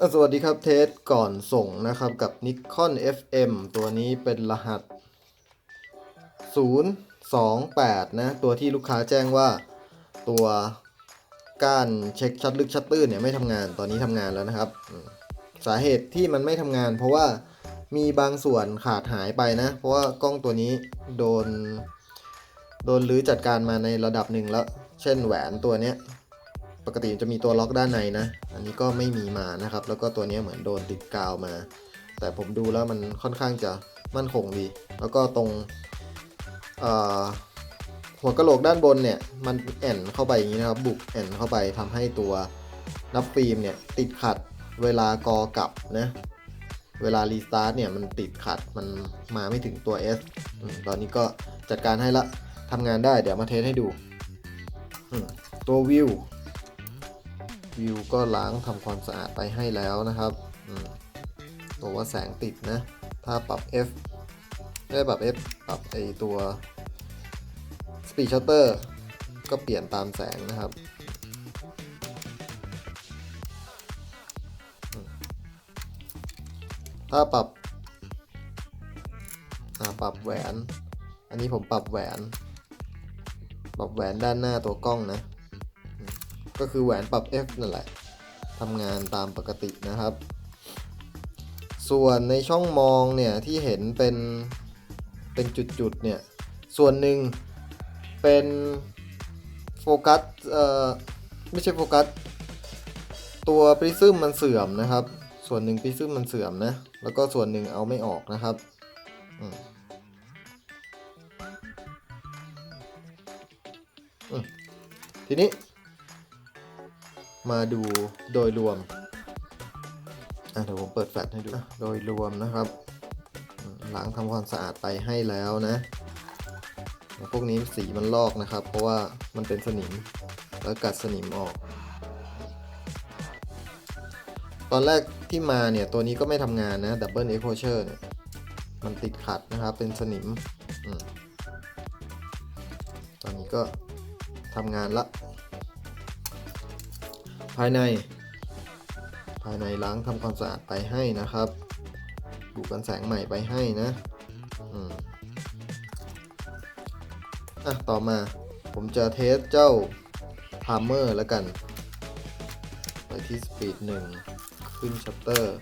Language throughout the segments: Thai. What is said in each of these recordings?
สวัสดีครับเทสก่อนส่งนะครับกับ Nikon FM ตัวนี้เป็นรหัส 028 นะ ตัวที่ลูกค้าแจ้งว่าตัวก้านเช็คชัดลึกชัดตื้นเนี่ยไม่ทำงานตอนนี้ทำงานแล้วนะครับ สาเหตุที่มันไม่ทำงาน เพราะว่ามีบางส่วนขาดหายไปนะ เพราะว่ากล้องตัวนี้โดน โดนรื้อจัดการมาในระดับหนึ่งแล้ว เช่นแหวนตัวเนี้ย ปกติจะมีตัวล็อกด้านในนะ อันนี้ก็ไม่มีมานะครับ แล้วก็ตัวนี้เหมือนโดนติดกาวมา แต่ผมดูแล้วมันค่อนข้างจะมั่นคงดี แล้วก็ตรงหัวกะโหลกด้านบนเนี่ยมันแอนเข้าไปอย่างนี้นะครับ บุกแอนเข้าไปทำให้ตัวนับฟิล์มเนี่ยติดขัดเวลากอกลับนะเวลารีสตาร์ทเนี่ยมันติดขัดมันมาไม่ถึงตัว S อตอนนี้ก็จัดการให้ละทำงานได้เดี๋ยวมาเทสให้ดู ตัววิว วิวก็ล้างทำความสะอาดไปให้แล้วนะครับตัวว่าแสงติดนะ ถ้าปรับ F ได้ปรับ F ปรับไอตัว Speed Shutter ก็เปลี่ยนตามแสงนะครับ ถ้าปรับอ่าปรับแหวน อันนี้ผมปรับแหวน ปรับแหวนด้านหน้าตัวกล้องนะ ก็คือแหวนปรับ F นั่นแหละทำงานตามปกตินะครับ ส่วนในช่องมองเนี่ยที่เห็นเป็นเป็นจุดๆเนี่ยส่วนหนึ่งเป็นโฟกัสเอ่อไม่ใช่โฟกัสตัวปริซึมมันเสื่อมนะครับ ส่วนหนึ่งปริซึมมันเสื่อมนะแล้วก็ส่วนหนึ่งเอาไม่ออกนะครับอืมทีนี้ มาดูโดยรวมอะเดี๋ยวผมเปิดแฟลชให้ดูอะโดยรวมนะครับล้างทำความสะอาดไปให้แล้วนะพวกนี้สีมันลอกนะครับ เพราะว่ามันเป็นสนิมแล้วกัดสนิมออก ตอนแรกที่มาเนี่ยตัวนี้ก็ไม่ทำงานนะ Double Exposure เนี่ยมันติดขัดนะครับ เป็นสนิมอมตอนนี้ก็ทำงานละ ภายใน ภายในล้างทำความสะอาดไปให้นะครับดูกันแสงใหม่ไปให้นะอะต่อมาผมจะเทสเจ้าพา m เมอร์แล้วกัน ไปที่สปีดหนึ่งขึ้นชัตเตอร์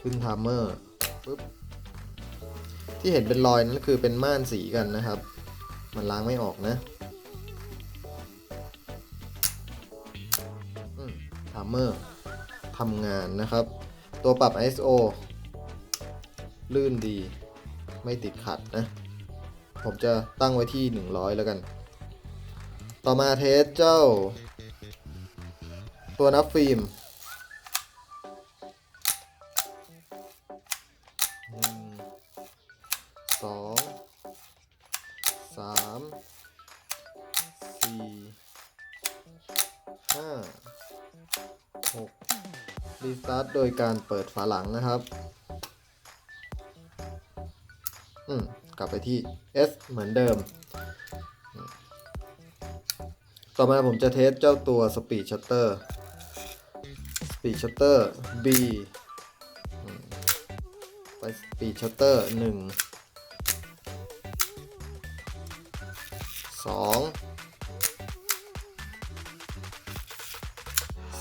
ขึ้นทามเมอร์ปุ๊บที่เห็นเป็นรอยนั้นคือเป็นม่านสีกันนะครับ มันล้างไม่ออกนะ ทามอร์ทำงานนะครับ ตัวปรับ ISO ลื่นดีไม่ติดขัดนะ ผมจะตั้งไว้ที่ 100 แล้วกัน ต่อมาเทสเจ้า ตัวนับฟิล์มหนึ่งสองสามสี่ห้า 6รีสตาร์ทโดยการเปิดฝาหลังนะครับ อืม กลับไปที่ S เหมือนเดิม ต่อมาผมจะเทสเจ้าตัว Speed Shutter Speed Shutter B ไป Speed Shutter 1 2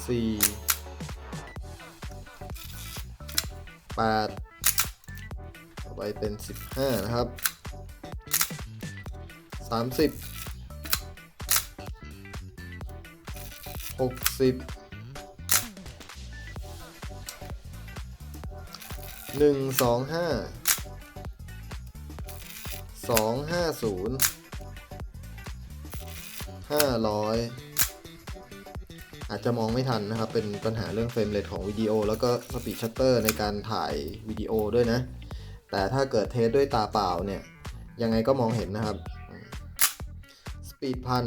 สี่ แปดต่อไปเป็นสิบห้านะครับสามสิบหกสิบหนึ่งสองห้าสองห้าศูนย์ห้าร้อย อาจจะมองไม่ทันนะครับ เป็นปัญหาเรื่องเฟรมเรทของวิดีโอ แล้วก็สปีดชัตเตอร์ในการถ่ายวิดีโอด้วยนะ แต่ถ้าเกิดเทสด้วยตาเปล่าเนี่ย ยังไงก็มองเห็นนะครับ สปีดพัน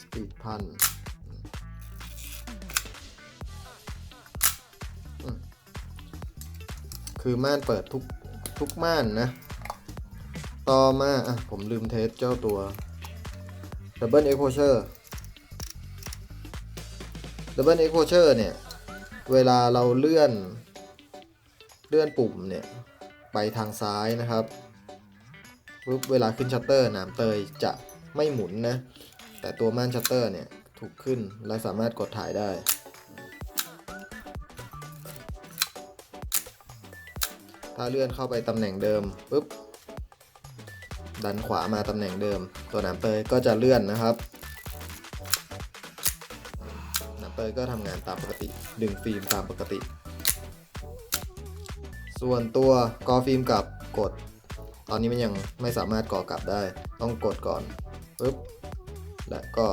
สปีดพันคือม่านเปิดทุกทุกม่านนะ ต่อมาอะผมลืมเทสเจ้าตัว Double Exposure Double Exposure เนี่ย เวลาเราเลื่อน เลื่อนปุ่มเนี่ย ไปทางซ้ายนะครับปุ๊บเวลาขึ้นชัตเตอร์หนามเตยจะไม่หมุนนะ แต่ตัวม่านชัตเตอร์เนี่ย ถูกขึ้นและสามารถกดถ่ายได้ถ้าเลื่อนเข้าไปตำแหน่งเดิมปุ๊บดันขวามาตำแหน่งเดิม ตัวหนามเตยก็จะเลื่อนนะครับ เตยก็ทำงานตามปกติ ดึงฟิล์มตามปกติ ส่วนตัวกอฟิล์มกลับกด ตอนนี้มันยังไม่สามารถก่อกลับได้ ต้องกดก่อนปุ๊บและก็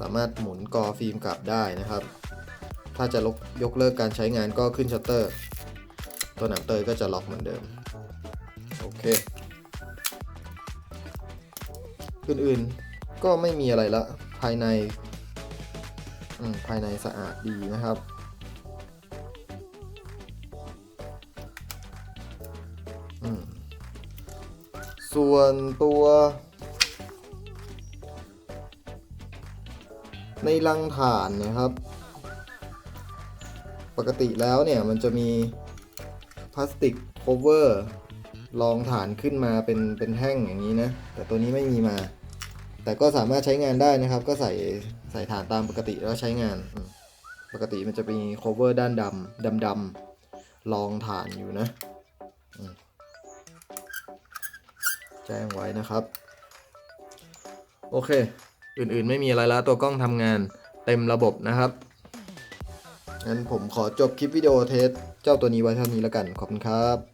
สามารถหมุนกอฟิล์มกลับได้นะครับ ถ้าจะลกยกเลิกการใช้งานก็ขึ้นชัตเตอร์ ตัวหนังเตยก็จะล็อกเหมือนเดิม โอเค อื่นๆ ก็ไม่มีอะไรละ ภายใน ภายในสะอาดดีนะครับ ส่วนตัว ในรังถ่านนะครับ ปกติแล้วเนี่ยมันจะมีพลาสติกโคเวอร์รองฐานขึ้นมาเป็นเป็นแท่งอย่างนี้นะ แต่ตัวนี้ไม่มีมา แต่ก็สามารถใช้งานได้นะครับ ก็ใส่ใส่ฐานตามปกติแล้วใช้งาน ปกติมันจะมีโคเวอร์ด้านดำดำดำรองฐานอยู่นะแจ้งไว้นะครับ โอเค อื่นๆไม่มีอะไรแล้วตัวกล้องทำงานเต็มระบบนะครับงั้นผมขอจบคลิปวิดีโอเทสเจ้าตัวนี้ไว้เท่านี้แล้วกัน ขอบคุณครับ